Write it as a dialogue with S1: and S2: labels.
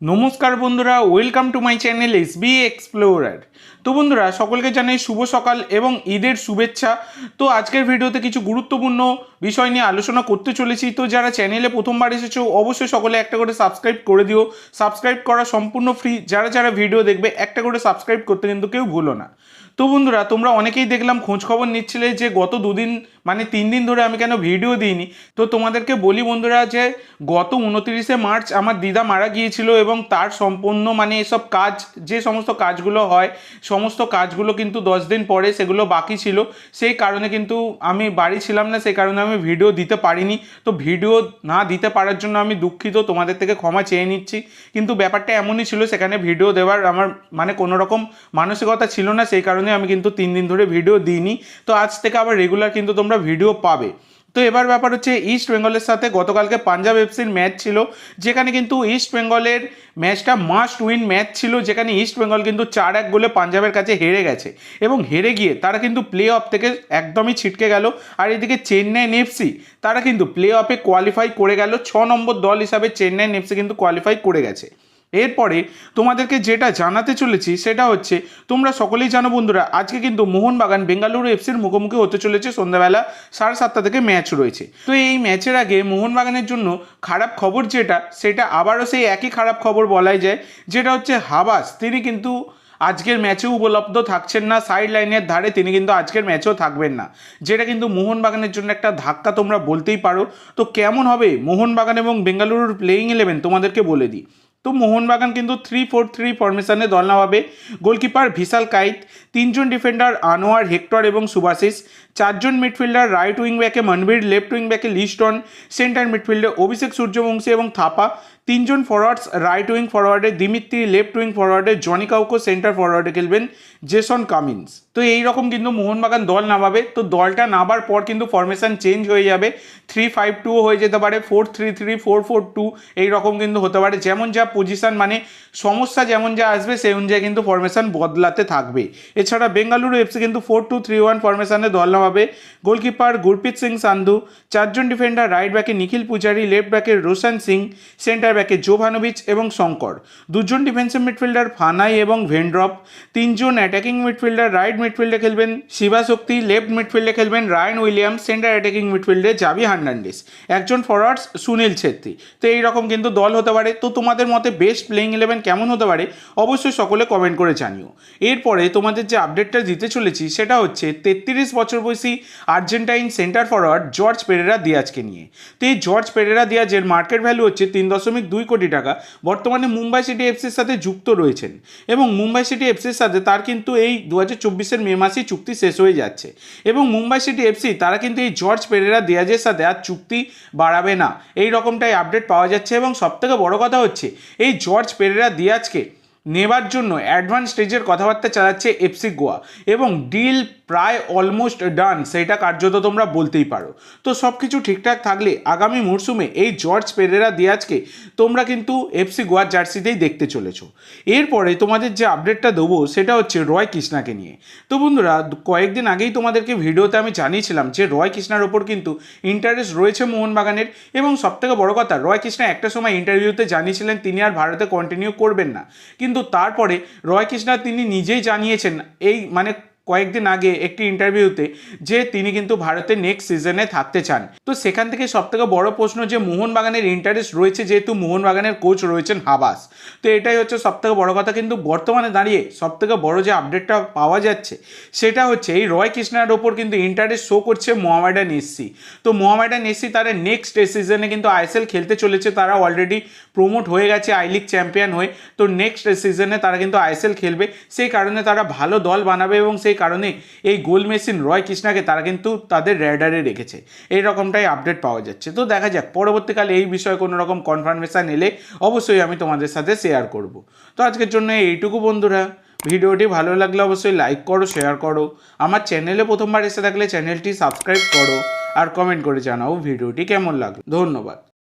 S1: নমস্কার বন্ধুরা welcome to my channel S B explorer তো বন্ধুরা, সকলকে জানাই শুভ সকাল এবং ঈদের শুভেচ্ছা। তো আজকের ভিডিওতে কিছু গুরুত্বপূর্ণ বিষয় নিয়ে আলোচনা করতে চলেছি। তো যারা চ্যানেলে প্রথমবার এসেছ, অবশ্যই সকলে একটা করে সাবস্ক্রাইব করে দিও। সাবস্ক্রাইব করা সম্পূর্ণ ফ্রি যারা যারা ভিডিও দেখবে, একটা করে সাবস্ক্রাইব করতে কিন্তু কেউ ভুলো না। তো বন্ধুরা, তোমরা অনেকেই দেখলাম খোঁজ খবর নিচ্ছিলে যে গত দুদিন মানে তিন দিন ধরে আমি কেন ভিডিও দিইনি। তো তোমাদেরকে বলি বন্ধুরা যে গত উনতিরিশে মার্চ আমার দিদা মারা গিয়েছিল এবং তার সম্পূর্ণ মানে এসব কাজ, যে সমস্ত কাজগুলো হয়, সমস্ত কাজগুলো কিন্তু দশ দিন পরে সেগুলো বাকি ছিল। সেই কারণে কিন্তু আমি বাড়ি ছিলাম না, সেই কারণে আমি ভিডিও দিতে পারিনি। তো ভিডিও না দিতে পারার জন্য আমি দুঃখিত, তোমাদের থেকে ক্ষমা চেয়ে নিচ্ছি। কিন্তু ব্যাপারটা এমনই ছিল, সেখানে ভিডিও দেওয়ার আমার মানে কোনো রকম মানসিকতা ছিল না, সেই কারণে আমি কিন্তু তিন দিন ধরে ভিডিও দিইনি। তো আজ থেকে আবার রেগুলার কিন্তু তোমরা ভিডিও পাবে। তো এবার ব্যাপার হচ্ছে ইস্ট বেঙ্গলের সাথে গতকালকে পাঞ্জাব এফসির ম্যাচ ছিল, যেখানে কিন্তু ইস্ট বেঙ্গলের ম্যাচটা মাস্ট উইন ম্যাচ ছিল, যেখানে ইস্ট বেঙ্গল কিন্তু চার এক গোলে পাঞ্জাবের কাছে হেরে গেছে। এবং হেরে গিয়ে তারা কিন্তু প্লে অফ থেকে একদমই ছিটকে গেল। আর এদিকে চেন্নাইন এফসি তারা কিন্তু প্লে অফে কোয়ালিফাই করে গেল। ছ নম্বর দল হিসাবে চেন্নাইন এফসি কিন্তু কোয়ালিফাই করে গেছে। এরপরে তোমাদেরকে যেটা জানাতে চলেছি সেটা হচ্ছে, তোমরা সকলেই জানো বন্ধুরা, আজকে কিন্তু মোহনবাগান বেঙ্গালুরু এফসির মুখোমুখি হতে চলেছে সন্ধ্যাবেলা সাড়ে সাতটা থেকে ম্যাচ রয়েছে। তো এই ম্যাচের আগে মোহনবাগানের জন্য খারাপ খবর যেটা, সেটা আবারও সেই একই খারাপ খবর বলাই যায়, যেটা হচ্ছে হাবাস, তিনি কিন্তু আজকের ম্যাচেও উপলব্ধ থাকছেন না সাইড লাইনের ধারে তিনি কিন্তু আজকের ম্যাচেও থাকবেন না। যেটা কিন্তু মোহনবাগানের জন্য একটা ধাক্কা তোমরা বলতেই পারো। তো কেমন হবে মোহনবাগান এবং বেঙ্গালুরুর প্লেয়িং ইলেভেন তোমাদেরকে বলে দিই। তো মোহনবাগান কিন্তু থ্রি ফোর থ্রি ফরমেশনে দল নামাবে। গোলকিপার ভিশাল কাইত তিনজন ডিফেন্ডার আনোয়ার হেক্টর এবং সুভাশিস চারজন মিডফিল্ডার রাইট উইং ব্যাকে মনবীর লেফট উইং ব্যাকে লিস্টন সেন্টার মিডফিল্ডে অভিষেক সূর্যবংশী এবং থাপা তিনজন ফরওয়ার্ডস রাইট উইং ফরওয়ার্ডে দিমিত্রি লেফট উইং ফরওয়ার্ডে জনি কাউকো সেন্টার ফরওয়ার্ডে খেলবেন জেসন কামিন্স। তো এই রকম কিন্তু মোহনবাগান দল নামাবে। তো দলটা নামার পর কিন্তু ফরমেশন চেঞ্জ হয়ে যাবে। থ্রি ফাইভ টু হয়ে যেতে পারে four three three four four two এই রকম কিন্তু হতে পারে। যেমন যা পজিশন মানে সমস্যা যেমন যা আসবে সেই অনুযায়ী কিন্তু ফরমেশন বদলাতে থাকবে। এছাড়া বেঙ্গালুরু এফসি কিন্তু ফোর টু থ্রি ওয়ান ফরমেশানে দল নামাবে। গোলকিপার গুরপ্রীত সিং সান্ধু, চারজন ডিফেন্ডার রাইট ব্যাকে নিখিল পূজারি লেফট ব্যাকে রোশন সিং সেন্টার ব্যাকে জোভানোভিচ এবং শঙ্কর। দুজন ডিফেন্সিভ মিডফিল্ডার ফানাই এবং ভেন্ড্রপ তিনজন অ্যাটাকিং মিডফিল্ডার রাইট মিডফিল্ডে খেলবেন শিবাশক্তি লেফট মিডফিল্ডে খেলবেন রায়ন উইলিয়ামস সেন্টার অ্যাটাকিং মিডফিল্ডে জাভি হার্নান্ডিস। একজন ফরওয়ার্ডস সুনীল ছেত্রী। তো এইরকম কিন্তু দল হতে পারে। তো তোমাদের মতে বেস্ট প্লেইং ইলেভেন কেমন হতে পারে? অবশ্যই সকলে কমেন্ট করে জানিও। এরপরে তোমাদের যে আপডেটটা দিতে চলেছি, সেটা হচ্ছে তেত্রিশ বছর বয়সী Argentine centre forward Jorge Pereyra দিয়াজকে নিয়ে। তো এই জর্জ পেরেরা দিয়াজের মার্কেট ভ্যালু হচ্ছে তিন দশমিক দুই কোটি টাকা, বর্তমানে মুম্বাই সিটি এফসির সাথে যুক্ত রয়েছেন। এবং মুম্বাই সিটি এফসির সাথে তার কিন্তু এই দু হাজার চব্বিশের মে মাসেই চুক্তি শেষ হয়ে যাচ্ছে। এবং মুম্বাই সিটি এফসি তারা কিন্তু এই জর্জ পেরেরা দিয়াজের সাথে আর চুক্তি বাড়াবে না। এই রকমটাই আপডেট পাওয়া যাচ্ছে এবং সবথেকে বড় কথা হচ্ছে, এই জর্জ পেরেরা দিয়াজকে নেবার জন্য অ্যাডভান্স স্টেজের কথাবার্তা চালাচ্ছে এফসি গোয়া এবং ডিল প্রায় অলমোস্ট ডান সেটা কার্যত তোমরা বলতেই পারো। তো সব কিছু ঠিকঠাক থাকলে আগামী মরশুমে এই জর্জ পেরেরা দিয়াজকে তোমরা কিন্তু এফসি গোয়ার জার্সিতেই দেখতে চলেছো। এরপরে তোমাদের যে আপডেটটা দেবো, সেটা হচ্ছে রয় কৃষ্ণাকে নিয়ে। তো বন্ধুরা, কয়েকদিন আগেই তোমাদেরকে ভিডিওতে আমি জানিয়েছিলাম যে রয় কৃষ্ণার ওপর কিন্তু ইন্টারেস্ট রয়েছে মোহনবাগানের এবং সবথেকে বড় কথা, রয় কৃষ্ণা একটা সময় ইন্টারভিউতে জানিয়েছিলেন, তিনি আর ভারতে কন্টিনিউ করবেন না। কিন্তু তারপরে রয় কৃষ্ণা তিনি নিজেই জানিয়েছেন এই মানে কয়েকদিন আগে একটি ইন্টারভিউতে যে তিনি কিন্তু ভারতের নেক্সট সিজনে থাকতে চান। তো সেখান থেকে সবথেকে বড় প্রশ্ন যে মোহনবাগানের ইন্টারেস্ট রয়েছে যেহেতু মোহনবাগানের কোচ রয়েছেন হাবাস। তো এটাই হচ্ছে সবথেকে বড় কথা। কিন্তু বর্তমানে দাঁড়িয়ে সবথেকে বড় যে আপডেটটা পাওয়া যাচ্ছে, সেটা হচ্ছে এই রয় কৃষ্ণার ওপর কিন্তু ইন্টারেস্ট শো করছে মোহামেডান এসসি। তো মোহামেডান এসসি তারা নেক্সট সিজনে কিন্তু আইএসএল খেলতে চলেছে। তারা অলরেডি প্রমোট হয়ে গেছে আই লিগ চ্যাম্পিয়ন হয়ে। তো নেক্সট সিজনে তারা কিন্তু আইএসএল খেলবে। সেই কারণে তারা ভালো দল বানাবে এবং কারণে এই গোল মেশিন রয় কৃষ্ণাকে তারা কিন্তু তাদের র্যাডারে রেখেছে। এই রকমটাই আপডেট পাওয়া যাচ্ছে। তো দেখা যাক, পরবর্তীকালে এই বিষয়ে কোনো রকম কনফার্মেশন এলে অবশ্যই আমি তোমাদের সাথে শেয়ার করব। তো আজকের জন্য এইটুকু বন্ধুরা। ভিডিওটি ভালো লাগলে অবশ্যই লাইক করো শেয়ার করো। আমার চ্যানেলে প্রথমবার এসে থাকলে চ্যানেলটি সাবস্ক্রাইব করো। আর কমেন্ট করে জানাও ভিডিওটি কেমন লাগল। ধন্যবাদ।